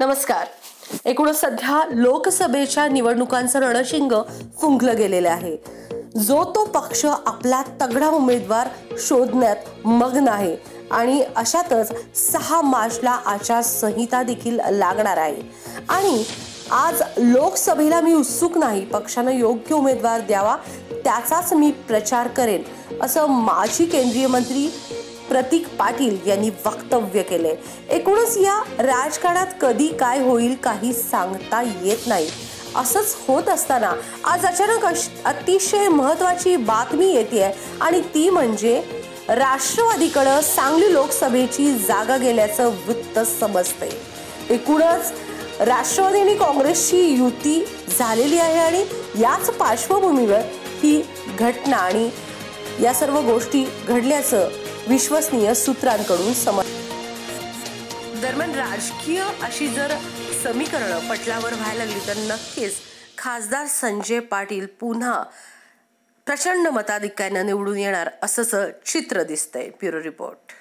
नमस्कार. एकूण सध्या लोकसभेच्या निवडणुकांचं रणशिंग फुंकलं गेलेलं आहे. जो तो पक्ष आपला तगडा उमेदवार शोधण्यात मग्न आहे आणि अशातच सहा मार्चला आचारसंहिता देखील लागणार आहे. आणि आज लोकसभेला मी उत्सुक नाही पक्षानं योग्य उमेदवार द्यावा त्याचाच मी प्रचार करेन असं माजी केंद्रीय मंत्री प्रतीक पाटील यांनी वक्तव्य केले एकूणच या राजकारणात कधी काय होईल काही सांगता येत नाही. असंच होत असताना आज अचानक अतिशय महत्वाची बातमी येते आणि ती म्हणजे राष्ट्रवादीकडं सांगली लोकसभेची जागा गेल्याचं वृत्त समजते एकूणच राष्ट्रवादी आणि काँग्रेसची युती झालेली आहे आणि याच पार्श्वभूमीवर ही घटना आणि या सर्व गोष्टी घडल्याचं विश्वसनीय सूत्रांकडून समज दरम्यान राजकीय अशी जर समीकरणं पटलावर व्हायला लागली तर नक्कीच खासदार संजय पाटील पुन्हा प्रचंड मताधिक्यानं निवडून येणार असंच चित्र दिसतंय. Bureau report.